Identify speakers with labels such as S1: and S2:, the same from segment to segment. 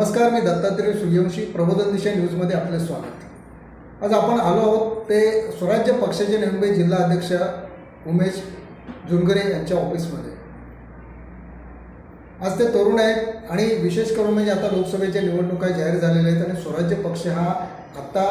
S1: नमस्कार मी दत्तात्रय सूर्यवंशी प्रबोधन दिशा न्यूजमध्ये आपले स्वागत. आज आपण आलो आहोत ते स्वराज्य पक्षाचे मुंबई जिल्हा अध्यक्ष उमेश जुनगरे यांच्या ऑफिसमध्ये. आज ते तरुण आहेत आणि विशेष करून म्हणजे आता लोकसभेच्या निवडणुका जाहीर झालेल्या आहेत आणि स्वराज्य पक्ष हा आत्ता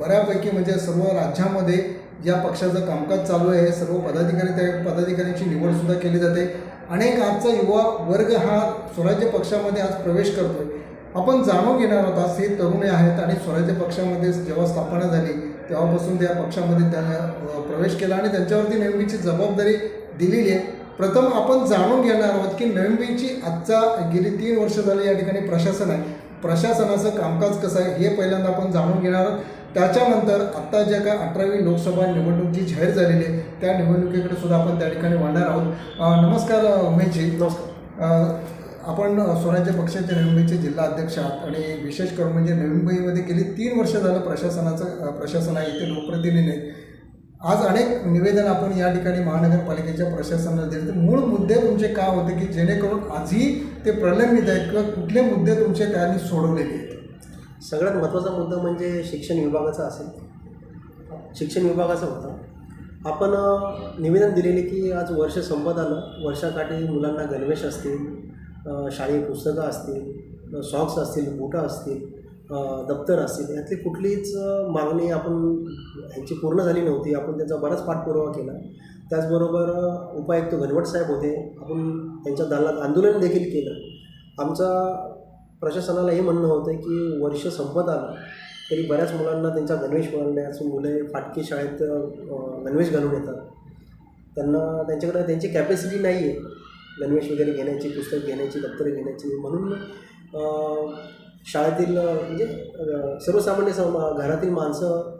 S1: बऱ्यापैकी म्हणजे सर्व राज्यामध्ये ज्या पक्षाचं कामकाज चालू आहे सर्व पदाधिकारी त्या पदाधिकाऱ्यांची निवडसुद्धा केली जाते. अनेक आजचा युवा वर्ग हा स्वराज्य पक्षामध्ये आज प्रवेश करतोय. आपण जाणून घेणार आहोत आज हे तरुण आहेत आणि स्वराज्य पक्षामध्ये जेव्हा स्थापना झाली तेव्हापासून त्या पक्षामध्ये त्यांना प्रवेश केला आणि त्यांच्यावरती नेहमीची जबाबदारी दिलेली आहे. प्रथम आपण जाणून घेणार आहोत की नवीनची आजचा गेली तीन वर्ष झाली या ठिकाणी प्रशासन आहे. प्रशासनाचं कामकाज कसं आहे हे पहिल्यांदा आपण जाणून घेणार आहोत. त्याच्यानंतर आत्ता ज्या काय अठरावी लोकसभा निवडणूक जी जाहीर झालेली आहे त्या निवडणुकीकडे सुद्धा आपण त्या ठिकाणी वाढणार आहोत. नमस्कार उमेशजी.
S2: नमस्कार.
S1: आपण स्वराज्य पक्षाचे नवी मुंबईचे जिल्हा अध्यक्ष आहात आणि विशेष करून म्हणजे नवी मुंबईमध्ये गेली तीन वर्ष झालं प्रशासनाचं प्रशासन आहे इथे लोकप्रतिनिधी आज अनेक निवेदन आपण या ठिकाणी महानगरपालिकेच्या प्रशासनाला दिले. तर मूळ मुद्दे तुमचे काय होते की जेणेकरून आजही ते प्रलंबित आहेत किंवा कुठले मुद्दे तुमचे त्यांनी सोडवलेले आहेत?
S2: सगळ्यात महत्त्वाचा मुद्दा म्हणजे शिक्षण विभागाचा असेल. शिक्षण विभागाचा होता. आपण निवेदन दिलेले की आज वर्ष संपत आलं. वर्षाकाठी मुलांना गणवेश असतील अ, शाळेय पुस्तकं असतील सॉक्स असतील बुटं असतील. दप्तर असतील यातली कुठलीच मागणी आपण ह्यांची पूर्ण झाली नव्हती. आपण त्याचा बराच पाठपुरावा केला. त्याचबरोबर उपायुक्त घनवट साहेब होते. आपण त्यांच्या दालनात आंदोलन देखील केलं. आमचा प्रशासनाला हे म्हणणं होतं की वर्ष संपत आलं तरी बऱ्याच मुलांना त्यांचा गणवेश मिळाला नाही असून मुले फाटकी शाळेत गणवेश घालून येतात. त्यांना त्यांच्याकडे त्यांची कॅपॅसिटी नाही आहे गणवेश वगैरे घेण्याची पुस्तक घेण्याची दप्तरं घेण्याची. म्हणून शाळेतील म्हणजे सर्वसामान्य सम घरातील माणसं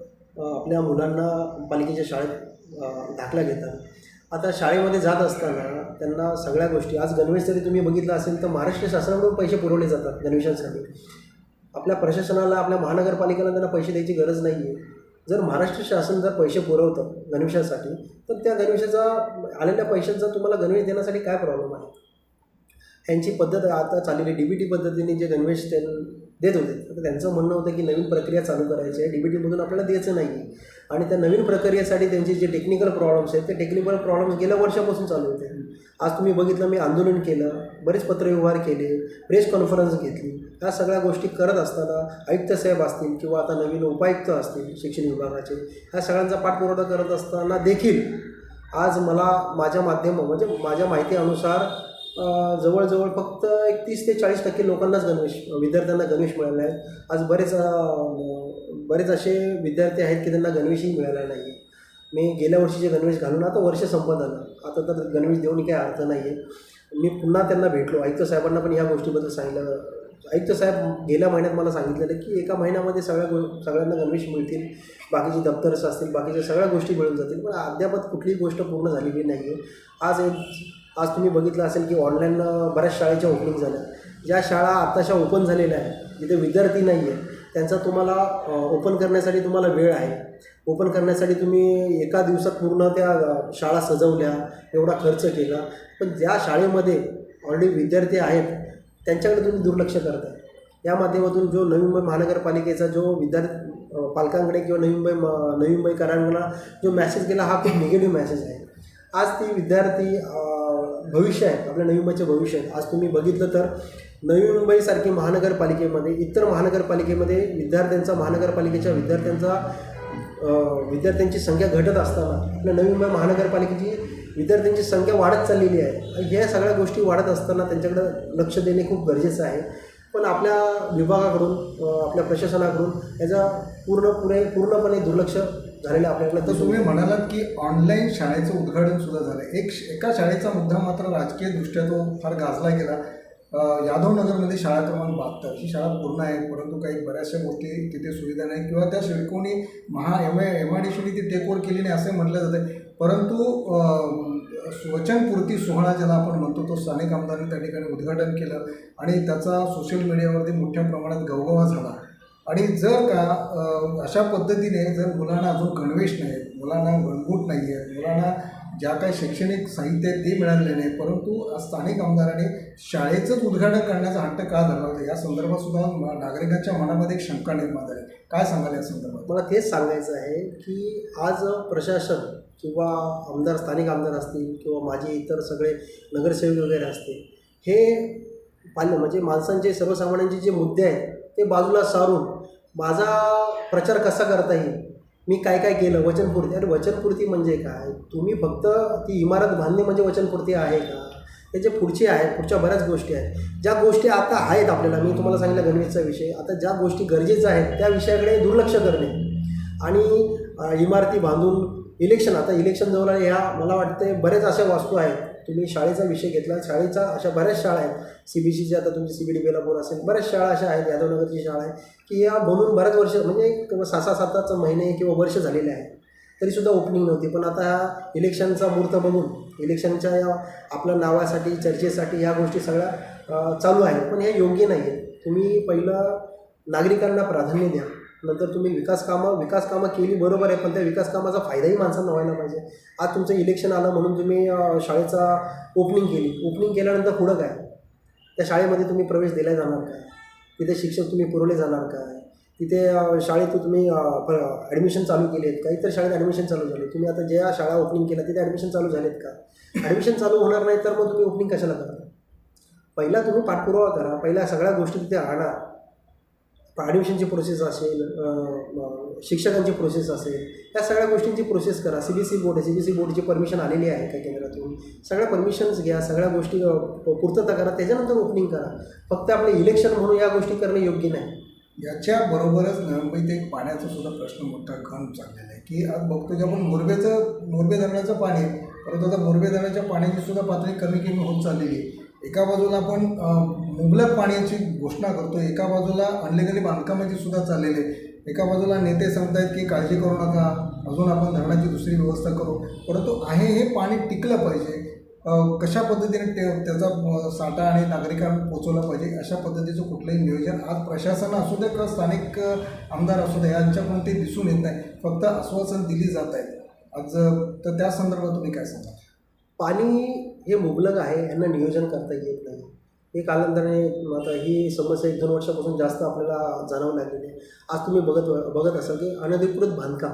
S2: आपल्या मुलांना पालिकेच्या शाळेत दाखला घेतात. आता शाळेमध्ये जात असताना त्यांना सगळ्या गोष्टी आज गणवेश जरी तुम्ही बघितलं असेल तर महाराष्ट्र शासनाकडून पैसे पुरवले जातात गणवेशांसाठी. आपल्या प्रशासनाला आपल्या महानगरपालिकेला त्यांना पैसे द्यायची गरज नाही आहे जर महाराष्ट्र शासन जर पैसे पुरवतं गणवेशासाठी तर त्या गणवेशाचा आलेल्या पैशांचा तुम्हाला गणवेश देण्यासाठी काय प्रॉब्लेम आहे? त्यांची पद्धत आता चाललेली डी बी टी पद्धतीने जे गणवेश देत होते. तर त्यांचं म्हणणं होतं की नवीन प्रक्रिया चालू करायची आहे. डी बी टीमधून आपल्याला द्यायचं नाही. आहे आणि त्या नवीन प्रक्रियेसाठी त्यांचे जे टेक्निकल प्रॉब्लेम्स आहेत ते टेक्निकल प्रॉब्लेम्स गेल्या वर्षापासून चालू होते. आज तुम्ही बघितलं मी आंदोलन केलं बरेच पत्रव्यवहार केले प्रेस कॉन्फरन्स घेतली. ह्या सगळ्या गोष्टी करत असताना आयुक्त साहेब असतील किंवा आता नवीन उपायुक्त असतील शिक्षण विभागाचे ह्या सगळ्यांचा पाठपुरावा करत असताना देखील आज मला माझ्या माध्यम म्हणजे माझ्या माहितीनुसार जवळजवळ फक्त एक तीस ते चाळीस टक्के लोकांनाच गणवेश विद्यार्थ्यांना गणवेश मिळाला आहे. आज बरेच बरेच असे विद्यार्थी आहेत की त्यांना गणवेशही मिळाला नाही मी गेल्या वर्षीचे गणवेश घालून आता वर्ष संपत आलं. आता तर गणवेश देऊन काही अर्थ नाही आहे मी पुन्हा त्यांना भेटलो. आयुक्त साहेबांना पण ह्या गोष्टीबद्दल सांगितलं. आयुक्त साहेब गेल्या महिन्यात मला सांगितलेलं की एका महिन्यामध्ये सगळ्या गो सगळ्यांना गणवेश मिळतील. बाकीची दप्तरस असतील बाकीच्या सगळ्या गोष्टी मिळून जातील. पण अद्यापत कुठलीही गोष्ट पूर्ण झालेली नाही आहे आज एक आज तुम्ही बघितलं असेल की ऑनलाईन बऱ्याच शाळेच्या ओपनिंग झाल्या. ज्या शाळा आत्ताशा ओपन झालेल्या आहेत जिथे विद्यार्थी नाही आहे त्यांचा तुम्हाला ओपन करण्यासाठी तुम्हाला वेळ आहे. ओपन करण्यासाठी तुम्ही एका दिवसात पूर्ण त्या शाळा सजवल्या एवढा खर्च केला. पण ज्या शाळेमध्ये ऑलरेडी विद्यार्थी आहेत त्यांच्याकडे तुम्ही दुर्लक्ष करताय. या माध्यमातून जो नवी मुंबई महानगरपालिकेचा जो विद्यार्थी पालकांकडे किंवा नवी मुंबई म- नवी मुंबईकरांना जो मॅसेज गेला हा खूप निगेटिव्ह मॅसेज आहे. आज ती विद्यार्थी भविष्य आहे आपल्या नवी मुंबईचे भविष्य आहे आज तुम्ही बघितलं तर नवी मुंबईसारखी महानगरपालिकेमध्ये इतर महानगरपालिकेमध्ये विद्यार्थ्यांचा महानगरपालिकेच्या विद्यार्थ्यांचा विद्यार्थ्यांची संख्या घटत असताना आपल्या नवी मुंबई महानगरपालिकेची विद्यार्थ्यांची संख्या वाढत चाललेली आहे. ह्या सगळ्या गोष्टी वाढत असताना त्यांच्याकडं लक्ष देणे खूप गरजेचं आहे. पण आपल्या विभागाकडून आपल्या प्रशासनाकडून याचा पूर्णपुरे पूर्णपणे दुर्लक्ष झालेलं आपल्याला
S1: तर तुम्ही म्हणालात की ऑनलाईन शाळेचं उद्घाटन सुद्धा झालं एक एका शाळेचा मुद्दा मात्र राजकीय दृष्ट्या तो फार गाजला गेला. यादव यादवनगरमध्ये शाळा क्रमांक बहात्तर. ही शाळा पूर्ण आहे परंतु काही बऱ्याचशा गोष्टी तिथे सुविधा नाही. किंवा त्या शिडकोणी Maha M M I D सीने ती टेक ओव्हर केली नाही असे म्हटलं जाते परंतु वचनपूर्ती सोहळा ज्याला आपण म्हणतो तो स्थानिक आमदारांनी त्या ठिकाणी उद्घाटन केलं. आणि त्याचा सोशल मीडियावरती मोठ्या प्रमाणात गवगवा झाला. आणि जर का अशा पद्धतीने जर मुलांना अजून गणवेश नाही आहेत मुलांना गणबूट नाही आहेत मुलांना ज्या काही शैक्षणिक साहित्य आहे ते मिळालेले नाही परंतु स्थानिक आमदाराने शाळेचंच उद्घाटन करण्याचा हट्ट का धरला होता? या संदर्भात सुद्धा म- नागरिकांच्या मनामध्ये एक शंका निर्माण झाली. काय सांगाल या संदर्भात?
S2: मला तेच सांगायचं आहे की आज प्रशासन किंवा आमदार स्थानिक आमदार असतील किंवा माझे इतर सगळे नगरसेवक वगैरे असतील हे पाल्य म्हणजे माणसांचे सर्वसामान्यांचे जे मुद्दे आहेत ते बाजूला सारून माझा प्रचार कसा करता येईल? मी काय काय केलं? वचनपूर्ती. अरे वचनपूर्ती म्हणजे काय? तुम्ही फक्त ती इमारत बांधणे म्हणजे वचनपूर्ती आहे का? त्याचे पुढचे आहेत पुढच्या बऱ्याच गोष्टी आहेत. ज्या गोष्टी आता आहेत आपल्याला मी तुम्हाला सांगितलं गणवेशचा विषय. आता ज्या गोष्टी गरजेच्या आहेत त्या विषयाकडे दुर्लक्ष करणे. आणि इमारती बांधून इलेक्शन आता इलेक्शन जवळ ह्या मला वाटते बरेच अशा वास्तू आहेत. तुम्ही शाळेचा विषय घेतला शाळेचा अशा बऱ्याच शाळा आहेत. सी बी सीची आता तुमची सी बी डी बेलापूर असेल. बऱ्याच शाळा अशा आहेत यादवनगरची शाळा आहे की या बनून बऱ्याच वर्ष म्हणजे सहा सहा सात महिने किंवा वर्ष झालेले आहेत. तरीसुद्धा ओपनिंग नव्हती पण आता ह्या इलेक्शनचा मुहूर्त बघून इलेक्शनच्या या आपल्या नावासाठी चर्चेसाठी ह्या गोष्टी सगळ्या चालू आहेत. पण हे योग्य नाही आहे तुम्ही पहिलं नागरिकांना प्राधान्य द्या. नंतर तुम्ही विकास कामं विकास कामं केली बरोबर आहे पण त्या विकास कामाचा फायदाही माणसांना व्हायला पाहिजे. आज तुमचं इलेक्शन आलं म्हणून तुम्ही शाळेचा ओपनिंग केली. ओपनिंग केल्यानंतर पुढं काय? त्या शाळेमध्ये तुम्ही प्रवेश दिला जाणार काय? तिथे शिक्षक तुम्ही पुरवले जाणार काय? तिथे शाळेत तुम्ही ॲडमिशन चालू केले आहेत का? इतर शाळेत ॲडमिशन चालू झाले. तुम्ही आता ज्या शाळा ओपनिंग केल्या तिथे ॲडमिशन चालू झालेत का? ॲडमिशन चालू होणार नाही तर मग तुम्ही ओपनिंग कशाला करता पहिला तुम्ही पाठपुरावा करा. पहिल्या सगळ्या गोष्टी तिथे आणा. ॲडमिशनची प्रोसेस असेल शिक्षकांची प्रोसेस असेल या सगळ्या गोष्टींची प्रोसेस करा. सी बी सी बोर्ड आहे. सी बी सी बोर्डची परमिशन आलेली आहे का केंद्रातून? सगळ्या परमिशन्स घ्या सगळ्या गोष्टी पूर्तता करा. त्याच्यानंतर ओपनिंग करा. फक्त आपले इलेक्शन म्हणून या गोष्टी करणं योग्य नाही.
S1: याच्याबरोबरच मुंबईत एक पाण्याचा सुद्धा प्रश्न मोठा घन चाललेला आहे की आज बघतो की आपण मोरबेचं मोरबे धरणाचं पाणी परंतु आता मोरबे धरणाच्या पाण्याची सुद्धा पातळी कमी कमी होत चाललेली आहे. एका बाजूला आपण मुबलक पाण्याची घोषणा करतो एका बाजूला अनलिगली बांधकामाची सुद्धा चाललेली आहे. एका बाजूला नेते सांगतायत की काळजी करू नका. अजून आपण धरणाची दुसरी व्यवस्था करू. परंतु आहे हे पाणी टिकलं पाहिजे. कशा पद्धतीने ते त्याचा साठा आणि नागरिकांना पोचवला पाहिजे अशा पद्धतीचं कुठलंही नियोजन आज प्रशासन असू दे किंवा स्थानिक आमदार असू दे यांच्याकडून ते दिसून येत नाही. फक्त आश्वासन दिली जात आहेत आज तर त्या संदर्भात तुम्ही काय सांगा
S2: पाणी हे मुबलक आहे. यांना नियोजन करता येत नाही. हे कालांतराने आता ही समस्या एक दोन वर्षापासून जास्त आपल्याला जाणवू लागलेली आहे. आज तुम्ही बघत बघत असाल की अनधिकृत बांधकाम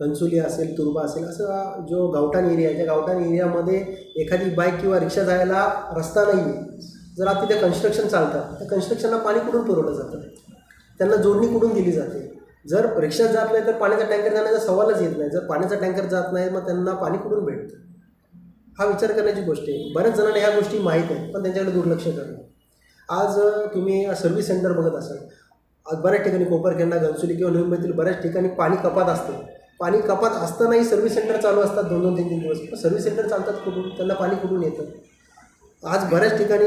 S2: कन्सुली असेल तुर्बा असेल असा जो गावठाण एरिया आहे त्या गावठाण एरियामध्ये एखादी बाईक किंवा रिक्षा जायला रस्ता नाही आहे जर आता तिथे कन्स्ट्रक्शन चालतात त्या कन्स्ट्रक्शनला पाणी कुठून पुरवलं जातं? त्यांना जोडणी कुठून दिली जाते? जर रिक्षा जात नाही तर पाण्याचा टँकर जाण्याचा सवालच येत नाही. जर पाण्याचा टँकर जात नाही मग त्यांना पाणी कुठून भेटतं? हा विचार करण्याची गोष्ट आहे. बऱ्याच जणांना ह्या गोष्टी माहीत आहेत पण त्यांच्याकडे दुर्लक्ष करणं आज तुम्ही सर्व्हिस सेंटर बघत असाल. आज बऱ्याच ठिकाणी कोपरखेंडा घनसोली किंवा नवी मुंबईतील बऱ्याच ठिकाणी पाणी कपात असते. पाणी कपात असतानाही सर्व्हिस सेंटर चालू असतात दोन दोन तीन तीन दिवस. पण सर्व्हिस सेंटर चालतात कुठून? त्यांना पाणी कुठून येतं? आज बऱ्याच ठिकाणी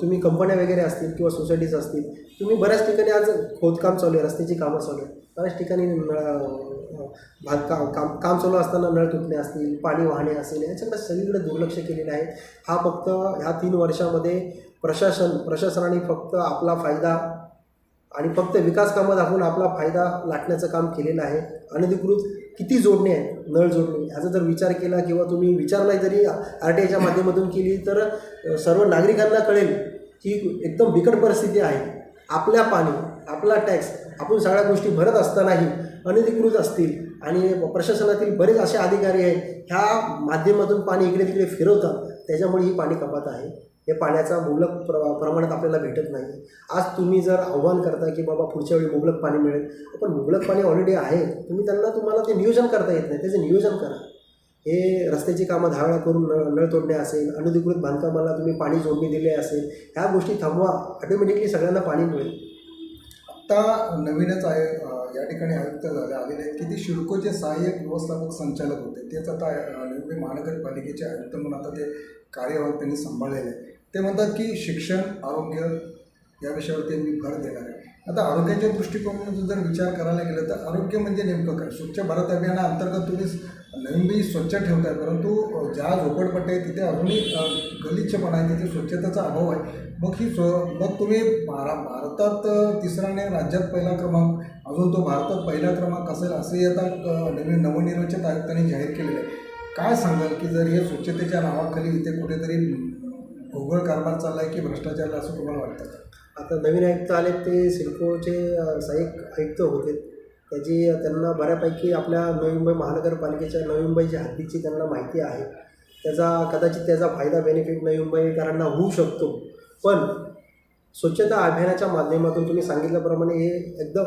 S2: तुम्ही कंपन्या वगैरे असतील किंवा सोसायटीज असतील तुम्ही बऱ्याच ठिकाणी आज खोदकाम चालू आहे रस्त्याची कामं चालू आहेत. बऱ्याच ठिकाणी नळ काम काम काम चालू असताना नळ तुटणे असतील पाणी वाहणे असेल याच्याकडे सगळीकडे दुर्लक्ष केलेलं आहे. हा फक्त ह्या तीन वर्षामध्ये प्रशासन प्रशासनाने फक्त आपला फायदा आणि फक्त विकास कामं दाखवून आपला फायदा लाटण्याचं काम केलेलं आहे. अनधिकृत किती जोडणे आहेत? नळ जोडणे. ह्याचा जर विचार केला किंवा तुम्ही विचार नाही जरी आर टी आयच्या माध्यमातून केली तर सर्व नागरिकांना कळेल की एकदम बिकट परिस्थिती आहे. आपल्या पाणी आपला टॅक्स आपण सगळ्या गोष्टी भरत असतानाही अनधिकृत असतील आणि प्रशासनातील बरेच असे अधिकारी आहेत ह्या माध्यमातून पाणी इकडे तिकडे फिरवतात. त्याच्यामुळे ही पाणी कपात आहे. हे पाण्याचा मुबलक प्र प्रमाणात आपल्याला भेटत नाही. आज तुम्ही जर आव्हान करता की बाबा पुढच्या वेळी मुबलक पाणी मिळेल पण मुबलक पाणी ऑलरेडी आहे तुम्ही त्यांना तुम्हाला ते नियोजन करता येत नाही. त्याचं नियोजन करा. हे रस्त्याची कामं धावळा करून नळ नळ तोडणे असेल अनधिकृत बांधकामाला तुम्ही पाणी जोडणी दिले असेल ह्या गोष्टी थांबवा. ऑटोमॅटिकली सगळ्यांना पाणी मिळेल.
S1: आत्ता नवीनच आहे या ठिकाणी आयुक्त झाले आलेले आहेत. की ते शिडकोचे सहाय्यक व्यवस्थापक संचालक होते. तेच आता मुंबई महानगरपालिकेचे आयुक्त म्हणून आता ते कार्यभाग त्यांनी सांभाळलेले आहे ते म्हणतात की शिक्षण आरोग्य या विषयावरती मी भर देणार आहे. आता आरोग्याच्या दृष्टिकोनातून जर विचार करायला गेलं तर आरोग्य म्हणजे नेमकं काय? स्वच्छ भारत अभियानाअंतर्गत तुम्ही नवीन स्वच्छ ठेवताय परंतु ज्या झोपडपट्ट्या आहेत तिथे अजूनही गलिच्छपणा आहे तिथे स्वच्छतेचा अभाव आहे. मग ही स्व मग तुम्ही भारा भारतात अ, तिसरा आणि राज्यात पहिला क्रमांक अजून तो भारतात पहिला क्रमांक असेल असंही आता नवीन नवनिर्वाचित आयुक्तांनी जाहीर केलेलं आहे. काय सांगाल की जर हे स्वच्छतेच्या नावाखाली इथे कुठेतरी भोगळ कारभार आहे की भ्रष्टाचार असं तुम्हाला वाटतं?
S2: आता नवीन आयुक्त आले ते सिडकोचे सहाय्यक आयुक्त होते. त्याची त्यांना बऱ्यापैकी आपल्या नवी मुंबई महानगरपालिकेच्या नवी मुंबईच्या हद्दीची त्यांना माहिती आहे. त्याचा कदाचित त्याचा फायदा बेनिफिट नवी मुंबईकरांना होऊ शकतो. पण स्वच्छता अभियानाच्या माध्यमातून तुम्ही सांगितल्याप्रमाणे हे एकदम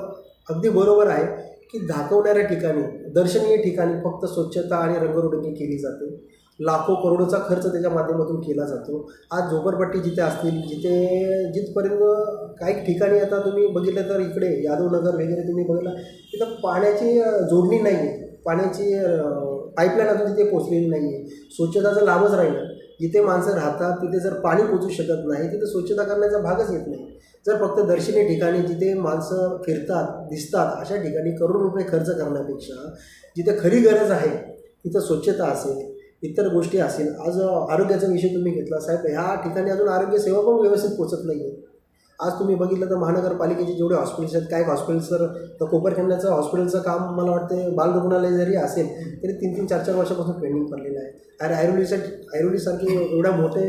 S2: अगदी बरोबर आहे की दाखवणाऱ्या ठिकाणी दर्शनीय ठिकाणी फक्त स्वच्छता आणि रंगरोडणी केली जाते. लाखो करोडोचा खर्च त्याच्या माध्यमातून केला जातो. आज झोपडपट्टी जिथे असतील जिथे जिथपर्यंत काही ठिकाणी आता तुम्ही बघितलं तर इकडे यादवनगर वगैरे तुम्ही बघितलं तिथं पाण्याची जोडणी नाही आहे पाण्याची पाईपलाईन अजून तिथे पोचलेली नाही आहे स्वच्छताचा लाभच राहिलं. जिथे माणसं राहतात तिथे जर पाणी पोचू शकत नाही तिथे स्वच्छता करण्याचा भागच येत नाही. जर फक्त दर्शनीय ठिकाणी जिथे माणसं फिरतात दिसतात अशा ठिकाणी करोड रुपये खर्च करण्यापेक्षा जिथे खरी गरज आहे तिथं स्वच्छता असेल इतर गोष्टी असेल. आज आरोग्याचा विषय तुम्ही घेतला. साहेब ह्या ठिकाणी अजून आरोग्य सेवा पण व्यवस्थित पोचत नाही आहे आज तुम्ही बघितलं तर महानगरपालिकेचे जेवढे हॉस्पिटल्स आहेत काय हॉस्पिटल्स तर कोपरखंडाचं हॉस्पिटलचं काम मला वाटतं बालरुग्णालय जरी असेल तरी तीन तीन चार चार वर्षापासून पेंडिंग पडलेलं आहे. अरे आयुर्वेदिसाठी आयुर्वेदिसारखी एवढ्या मोठे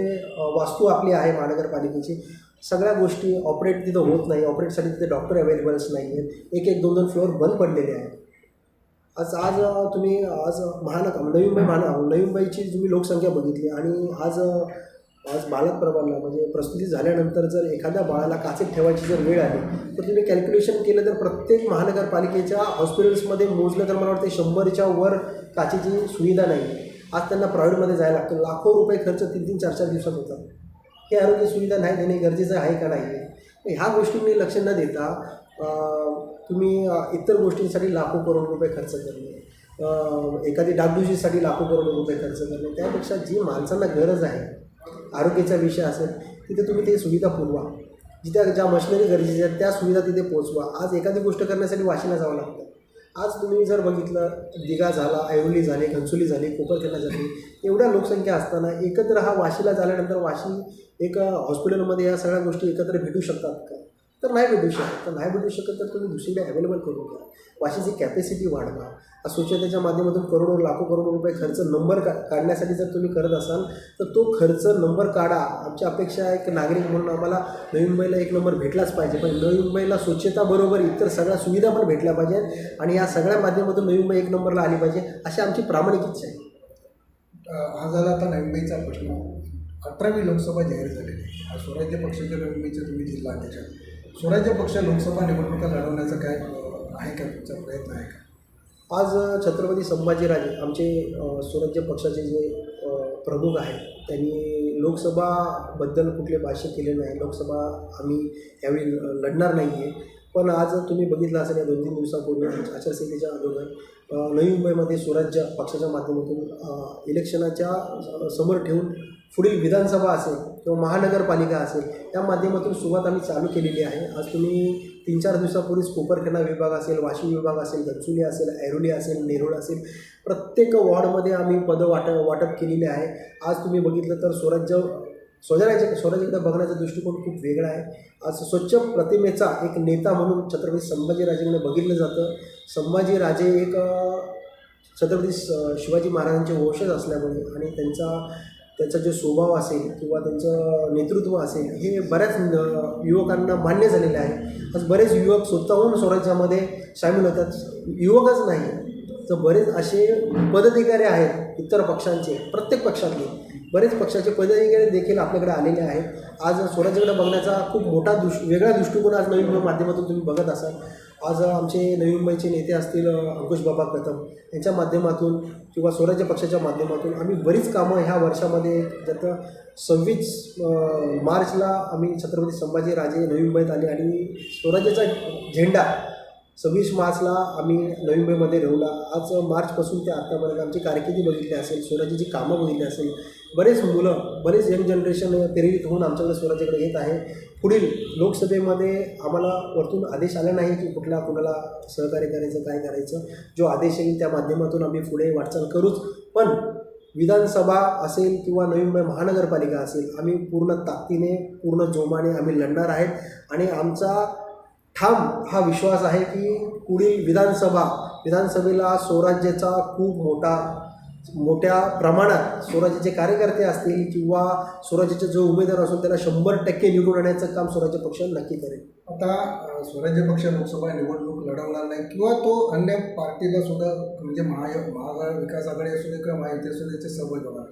S2: वास्तू आपली आहे महानगरपालिकेची. सगळ्या गोष्टी ऑपरेट तिथं होत नाही. ऑपरेटसाठी तिथे डॉक्टर अवेलेबल्स नाही आहेत एक एक दोन दोन फ्लोअर बंद पडलेले आहेत. आज आज तुम्ही आज महानगर म्हणजे नवी मुंबई महानगर नवी मुंबईची तुम्ही लोकसंख्या बघितली आणि आज आज बालक प्रभावला म्हणजे प्रस्तुती झाल्यानंतर जर एखाद्या बाळाला काचेत ठेवायची जर वेळ आली तर तुम्ही कॅल्क्युलेशन केलं तर प्रत्येक महानगरपालिकेच्या हॉस्पिटल्समध्ये मोजलं तर मला वाटतं शंभरच्या वर काचेची सुविधा नाही. आज त्यांना प्रायव्हेटमध्ये जायला लागतं. लाखो रुपये खर्च तीन तीन चार चार दिवसात होतात. हे आरोग्य सुविधा नाही देणे गरजेचं आहे का नाही? ह्या ह्या गोष्टींनी लक्ष न देता तुम्ही इतर गोष्टींसाठी लाखो करोड रुपये खर्च करणे एखादी डागडुजीसाठी लाखो करोड रुपये खर्च करणे त्यापेक्षा जी माणसांना गरज आहे आरोग्याचा विषय असेल तिथे तुम्ही ते सुविधा पुरवा. जिथे ज्या मशिनरी गरजेच्या आहेत त्या सुविधा तिथे पोचवा आज एखादी गोष्ट करण्यासाठी वाशीला जावं लागतं. आज तुम्ही जर बघितलं दिघा झाला ऐरोली झाली घनसोली झाली कोपरखेडा झाली एवढ्या लोकसंख्या असताना एकत्र हा वाशीला झाल्यानंतर वाशी एक हॉस्पिटलमध्ये या सगळ्या गोष्टी एकत्र भेटू शकतात का? तर नाही भेटू शकत. तर नाही भेटू शकत तर तुम्ही दुसरीकडे अवेलेबल करून घ्या. वाशीची कॅपॅसिटी वाढवा. स्वच्छतेच्या माध्यमातून करोडो लाखो करोडो रुपये खर्च नंबर का काढण्यासाठी जर तुम्ही करत असाल तर तो खर्च नंबर काढा. आमची अपेक्षा आहे की नागरिक म्हणून आम्हाला नवी मुंबईला एक नंबर भेटलाच पाहिजे. पण नवी मुंबईला स्वच्छताबरोबर इतर सगळ्या सुविधा पण भेटल्या पाहिजेत आणि या सगळ्या माध्यमातून नवी मुंबई एक नंबरला आली पाहिजे अशी आमची प्रामाणिक इच्छा आहे.
S1: हा झाला आता नवी मुंबईचा प्रश्न. अठरावी लोकसभा जाहीर झालेली आहे. हा स्वराज्य पक्षाच्या नवी मुंबईचे तुम्ही जिल्हा अध्यक्ष. स्वराज्य पक्ष लोकसभा निवडणुका लढवण्याचा काय आहे का तुमचा प्रयत्न आहे का?
S2: आज छत्रपती संभाजीराजे आमचे स्वराज्य पक्षाचे जे प्रमुख आहेत त्यांनी लोकसभाबद्दल कुठले भाष्य केले नाही. लोकसभा आम्ही यावेळी ल- लढणार नाही आहे पण आज तुम्ही बघितलं असेल या दोन तीन दिवसापूर्वी आचारसंहितेच्या अगोदर नवी मुंबईमध्ये स्वराज्य पक्षाच्या माध्यमातून इलेक्शनाच्या समोर ठेवून पुढील विधानसभा असेल किंवा महानगरपालिका असेल त्या माध्यमातून सुरुवात आम्ही चालू केलेली आहे. आज तुम्ही तीन चार दिवसापूर्वीच कोपरखेडा विभाग असेल वाशिम विभाग असेल गडचुली असेल ऐरोली असेल नेरुळ असेल प्रत्येक वॉर्डमध्ये आम्ही पदं वाट वाटप केलेले आहे. आज तुम्ही बघितलं तर स्वराज्य स्वराज्य स्वराज्याकडे बघण्याचा दृष्टिकोन खूप वेगळा आहे. आज स्वच्छ प्रतिमेचा एक नेता म्हणून छत्रपती संभाजीराजेंकडे बघितलं जातं. संभाजीराजे एक छत्रपती शिवाजी महाराजांचे वंशज असल्यामुळे आणि त्यांचा त्याचा जो स्वभाव असेल किंवा त्यांचं नेतृत्व असेल हे बऱ्याच युवकांना मान्य झालेलं आहे. आज बरेच युवक स्वतःहून स्वराज्यामध्ये सामील होतात. युवकच नाही. तर बरेच असे पदाधिकारी आहेत इतर पक्षांचे प्रत्येक पक्षातले. बरेच पक्षाचे पदाधिकारी देखील आपल्याकडे आलेले आहेत. आज स्वराज्याकडे बघण्याचा खूप मोठा दृष् वेगळा दृष्टिकोन आज नवी मुंबई माध्यमातून तुम्ही बघत असाल. आज आमचे नवी मुंबईचे नेते असतील अंकुशबाबा अंकुश बाबा कदम यांच्या माध्यमातून किंवा स्वराज्य पक्षाच्या माध्यमातून आम्ही बरीच कामं ह्या वर्षामध्ये ज्यात सव्वीस मार्चला आम्ही छत्रपती संभाजीराजे नवी मुंबईत आले आणि स्वराज्याचा झेंडा सव्वीस मार्चला आम्ही नवी मुंबईमध्ये रोवला आज मार्चपासून ते आत्तापर्यंत आमची कारकिर्दी बघितली असेल स्वराज्याची कामं बघितली असेल. बरेच मुलं बरेच यंग जनरेशन प्रेरित होऊन आमच्याकडे स्वराज्याकडे येत आहे. पुढील लोकसभेमध्ये आम्हाला वरतून आदेश आला नाही की कुठल्या कुणाला सहकार्य करायचं काय करायचं. जो आदेश येईल त्या माध्यमातून आम्ही पुढे वाटचाल करूच. पण विधानसभा असेल किंवा नवी मुंबई महानगरपालिका असेल आम्ही पूर्ण ताकदीने पूर्ण जोमाने आम्ही लढणार आहेत. आणि आमचा ठाम हा विश्वास आहे की पुढील विधानसभा विधानसभेला स्वराज्याचा खूप मोठा मोठ्या प्रमाणात स्वराज्याचे कार्यकर्ते असतील किंवा स्वराज्याचे जो उमेदवार असेल त्याला शंभर टक्के निवडून आणण्याचं काम स्वराज्य पक्ष नक्की करेल.
S1: आता स्वराज्य पक्ष लोकसभा निवडणूक लढवणार नाही किंवा तो अन्य पार्टीला सुद्धा म्हणजे महायोग महाविकास आघाडी असू दे किंवा महायुती असू दे याचे सहभाग होणार.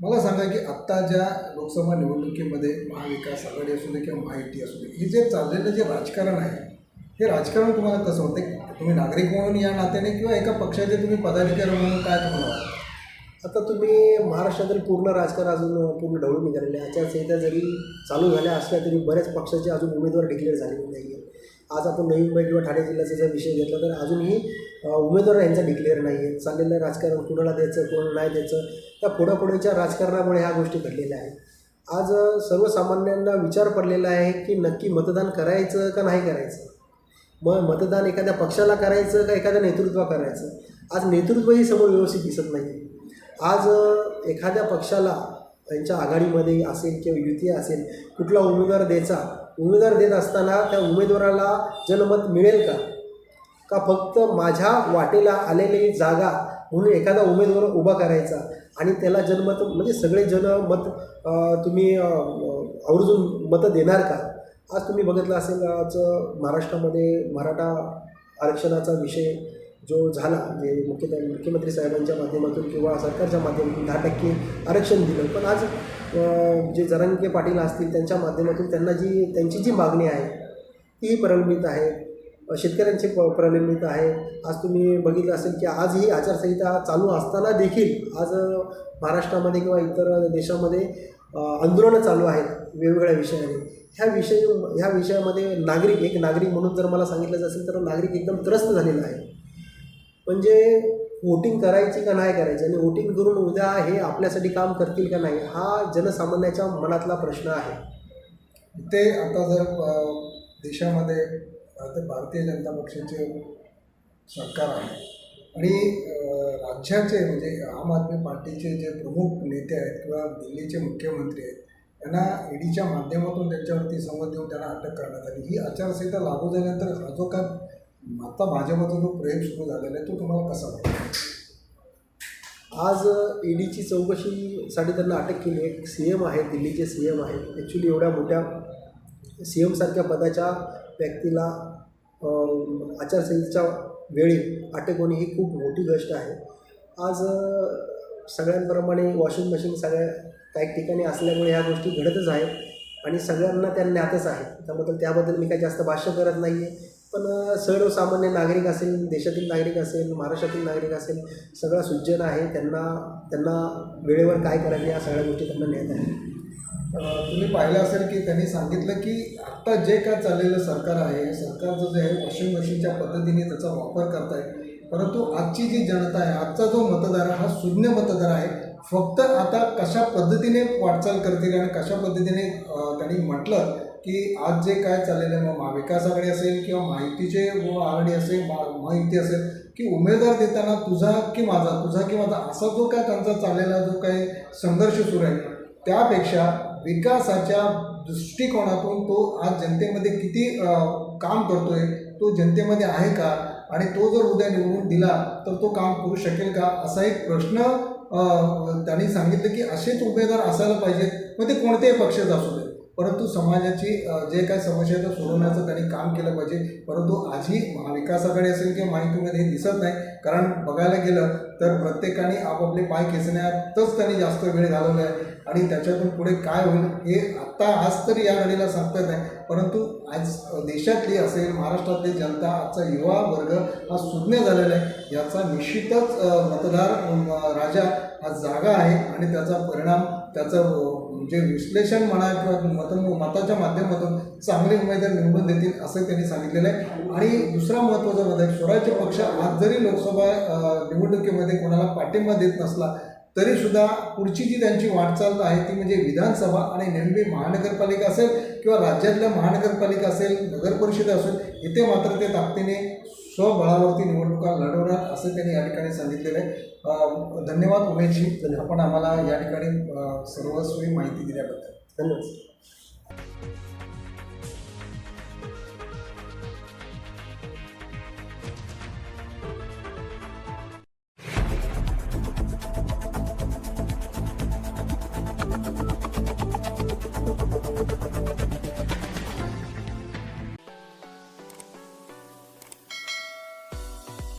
S1: मला सांगा की आत्ता ज्या लोकसभा निवडणुकीमध्ये महाविकास आघाडी असू दे किंवा महायुती असू दे हे जे चाललेलं जे राजकारण आहे हे राजकारण तुम्हाला कसं होतं तुम्ही नागरिक म्हणून या नात्याने किंवा एका पक्षाचे तुम्ही पदाधिकारी म्हणून काय तुम्हाला
S2: आता तुम्ही महाराष्ट्रातील पूर्ण राजकारण अजून पूर्ण ढवळून निघालेले आहे. आचारसंहिता जरी चालू झाल्या असल्या तरी बऱ्याच पक्षाचे अजून उमेदवार डिक्लेअर झालेले नाही आहे आज आपण नवी मुंबई किंवा ठाणे जिल्ह्याचा जर विषय घेतला तर अजूनही उमेदवार यांचा डिक्लेअर नाही. आहे चाललेलं राजकारण कुणाला द्यायचं कोणाला नाही द्यायचं त्या पुढापुढीच्या राजकारणामुळे ह्या गोष्टी घडलेल्या आहेत. आज सर्वसामान्यांना विचार पडलेला आहे की नक्की मतदान करायचं का नाही करायचं? मग मतदान एखाद्या पक्षाला करायचं का एखाद्या नेतृत्वा करायचं? आज नेतृत्वही समोर व्यवस्थित दिसत नाही आज एखाद्या पक्षाला त्यांच्या आघाडीमध्ये असेल किंवा युती असेल कुठला उमेदवार द्यायचा उमेदवार देत असताना त्या उमेदवाराला जनमत मिळेल का? का फक्त माझ्या वाटेला आलेली जागा म्हणून एखादा उमेदवार उभा करायचा आणि त्याला जनमत म्हणजे सगळे जनमत मत तुम्ही आवर्जून मतं देणार का? आज तुम्ही बघितलं असेल आज महाराष्ट्रामध्ये मराठा आरक्षणाचा विषय जो झाला जे मुख्यतः मुख्यमंत्री साहेबांच्या माध्यमातून किंवा सरकारच्या माध्यमातून दहा टक्के आरक्षण दिलं. पण आज जे जरांगे पाटील असतील त्यांच्या माध्यमातून त्यांना जी त्यांची जी मागणी आहे तीही प्रलंबित आहे. शेतकऱ्यांची शेतकऱ्यांचे प प्रलंबित आहे. आज तुम्ही बघितलं असेल की आज ही आचारसंहिता चालू असताना देखील आज महाराष्ट्रामध्ये किंवा इतर देशामध्ये आंदोलनं चालू आहेत वेगवेगळ्या विषयाने. ह्या विषय ह्या विषयामध्ये नागरिक एक नागरिक म्हणून जर मला सांगितलं असेल तर नागरिक एकदम त्रस्त झालेला आहे. म्हणजे वोटिंग करायची का नाही करायची आणि वोटिंग करून उद्या हे आपल्यासाठी काम करतील का नाही हा जनसामान्याच्या मनातला प्रश्न आहे.
S1: ते आता जर देशामध्ये ते भारतीय जनता पक्षाचे सरकार आहे आणि राज्याचे म्हणजे आम आदमी पार्टीचे जे प्रमुख नेते आहेत किंवा दिल्लीचे मुख्यमंत्री आहेत त्यांना ईडीच्या माध्यमातून त्यांच्यावरती समज देऊन त्यांना अटक करण्यात आली. ही आचारसंहिता लागू झाल्यानंतर हा जो काय आता भाजपचा जो प्रयोग सुरू झालेला आहे तो तुम्हाला कसा वाटतो?
S2: आज ईडीची चौकशीसाठी त्यांना अटक केली आहे. सी एम आहेत दिल्लीचे सी एम आहेत ॲक्च्युली एवढ्या मोठ्या सी एमसारख्या पदाच्या व्यक्तीला आचारसंहितेच्या वेळी अटक होणे ही खूप मोठी गोष्ट आहे. आज सगळ्यांप्रमाणे वॉशिंग मशीन सगळ्या काही ठिकाणी असल्यामुळे ह्या गोष्टी घडतच आहेत आणि सगळ्यांना त्या ज्ञातच आहे त्याबद्दल त्याबद्दल मी काही जास्त भाष्य करत नाही आहे पण सर्वसामान्य नागरिक असेल देशातील नागरिक असेल महाराष्ट्रातील नागरिक असेल सगळा सुज्जन आहे त्यांना त्यांना वेळेवर काय करायचं या सगळ्या गोष्टी त्यांना ज्ञात आहे
S1: तुम्ही पाहिलं असेल की त्यांनी सांगितलं की आत्ता जे काय चाललेलं सरकार आहे सरकारचं जे आहे वॉशिंग मशीनच्या पद्धतीने त्याचा वापर करताय. परंतु आजची जी जनता आहे आजचा जो मतदार आहे हा शून्य मतदार आहे. फक्त आता कशा पद्धतीने वाटचाल करतील आणि कशा पद्धतीने त्यांनी म्हटलं की आज जे काय चाललेलं आहे मग महाविकास आघाडी असेल किंवा माहितीचे व आघाडी असेल मा माहिती असेल की उमेदवार देताना तुझा की माझा तुझा की माझा असा जो काय त्यांचा चाललेला जो काही संघर्ष सुरू आहे त्यापेक्षा विकासाच्या दृष्टिकोनातून तो आज जनतेमध्ये किती काम करतोय तो जनतेमध्ये आहे का? आणि तो जर उद्या निवडून दिला तर तो काम करू शकेल का? असा एक प्रश्न त्यांनी सांगितलं की असेच उमेदवार असायला पाहिजेत मग ते कोणत्याही पक्षाचा असू दे. परंतु समाजाची जे काय समस्या आहे त्या सोडवण्याचं त्यांनी काम केलं पाहिजे. परंतु आजही महाविकासाकडे असेल किंवा माहितीमध्ये हे दिसत नाही. कारण बघायला गेलं तर प्रत्येकाने आपापले पाय खेचण्यातच त्यांनी जास्त वेळ घालवला आहे. आणि त्याच्यातून पुढे काय होईल हे आत्ता आज तरी या घडीला सांगता येत नाही. परंतु आज देशातली असेल महाराष्ट्रातली जनता आजचा युवा वर्ग हा सुज्ञ झालेला आहे. याचा निश्चितच मतदार राजा हा जागा आहे. आणि त्याचा परिणाम त्याचं जे विश्लेषण म्हणा किंवा मत मताच्या माध्यमातून चांगले उमेदवार निवडून देतील असं त्यांनी सांगितलेलं आहे. आणि दुसरा महत्त्वाचा मुद्दा आहे स्वराज्य पक्ष आज जरी लोकसभा निवडणुकीमध्ये कोणाला पाठिंबा देत नसला तरी सुद्धा पुढची जी त्यांची वाटचाल आहे ती म्हणजे विधानसभा आणि नवी महानगरपालिका असेल किंवा राज्यातल्या महानगरपालिका असेल नगर परिषद असेल इथे मात्र ते ताकदीने स्वबळावरती निवडणुका लढवणार असं त्यांनी या ठिकाणी सांगितलेलं आहे. धन्यवाद उमेशजी आपण आम्हाला या ठिकाणी सर्वस्वी माहिती दिल्याबद्दल.
S2: धन्यवाद.